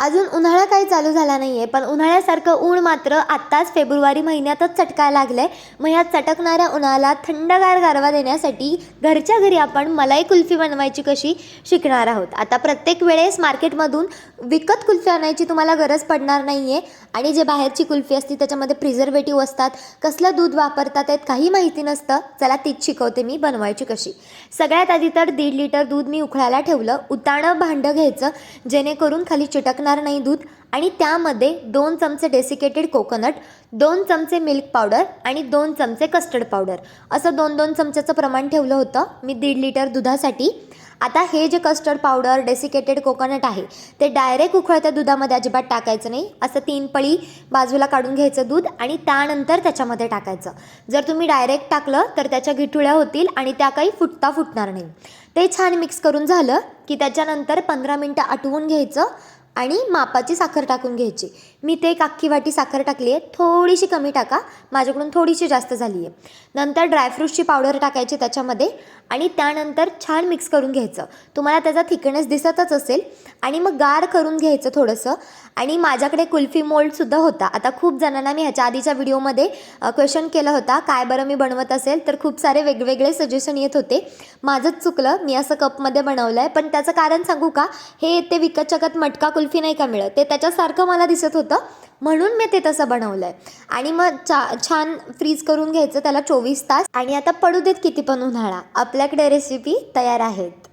अजून उन्हाळा काही चालू झाला नाही आहे पण उन्हाळ्यासारखं ऊन मात्र आत्ताच फेब्रुवारी महिन्यातच चटकायला लागलं आहे मग ह्या चटकणाऱ्या उन्हाला थंडगार गारवा देण्यासाठी घरच्या घरी आपण मलाई कुल्फी बनवायची कशी शिकणार आहोत. आता प्रत्येक वेळेस मार्केटमधून विकत कुल्फी आणायची तुम्हाला गरज पडणार नाही आहे आणि जे बाहेरची कुल्फी असते त्याच्यामध्ये प्रिझर्वेटिव्ह असतात कसलं दूध वापरतात आहेत काही माहिती नसतं. चला तीच शिकवते मी बनवायची कशी. सगळ्यात आधी तर दीड लिटर दूध मी उकळायला ठेवलं. उताणं भांडं घ्यायचं जेणेकरून खाली चिटकणार नाही दूध आणि त्यामध्ये दोन चमचे डेसिकेटेड कोकोनट दोन चमचे मिल्क पावडर आणि दोन चमचे कस्टर्ड पावडर असं दोन दोन चमच्याचं प्रमाण ठेवलं होतं मी दीड लिटर दुधासाठी. आता हे जे कस्टर्ड पावडर डेसिकेटेड कोकोनट आहे ते डायरेक्ट उकळत्या दुधामध्ये अजिबात टाकायचं नाही. असं तीन पळी बाजूला काढून घ्यायचं दूध आणि त्यानंतर त्याच्यामध्ये टाकायचं. जर तुम्ही डायरेक्ट टाकलं तर त्याच्या घिटुळ्या होतील आणि त्या काही फुटता फुटणार नाही. ते छान मिक्स करून झालं की त्याच्यानंतर पंधरा मिनटं आटवून घ्यायचं. आणि मापाची साखर टाकून घ्यायची. मी ते एक अख्खी वाटी साखर टाकली आहे थोडीशी कमी टाका. माझ्याकडून थोडीशी जास्त झाली आहे नंतर ड्रायफ्रूट्सची पावडर टाकायची त्याच्यामध्ये आणि त्यानंतर छान मिक्स करून घ्यायचं. तुम्हाला त्याचा थिकनेस दिसतच असेल. आणि मग गार करून घ्यायचं थोडंसं. आणि माझ्याकडे कुल्फी मोल्डसुद्धा होता. आता खूप जणांना मी ह्याच्या आधीच्या व्हिडिओमध्ये क्वेश्चन केलं होता काय बरं मी बनवत असेल? तर खूप सारे वेगवेगळे सजेशन येत होते. माझंच चुकलं. मी असं कपमध्ये बनवलं आहे पण त्याचं कारण सांगू का? हे ते विकत चकत मटका कुल्फी नाही का मिळत? ते त्याच्यासारखं मला दिसत होतं. म्हणून मी ते तसं बनवलं आहे आणि मग चा छान फ्रीज करून घ्यायचं त्याला चोवीस तास. आणि आता पडू देत किती पण उन्हाळा. आपल्याकडे रेसिपी तयार आहेत.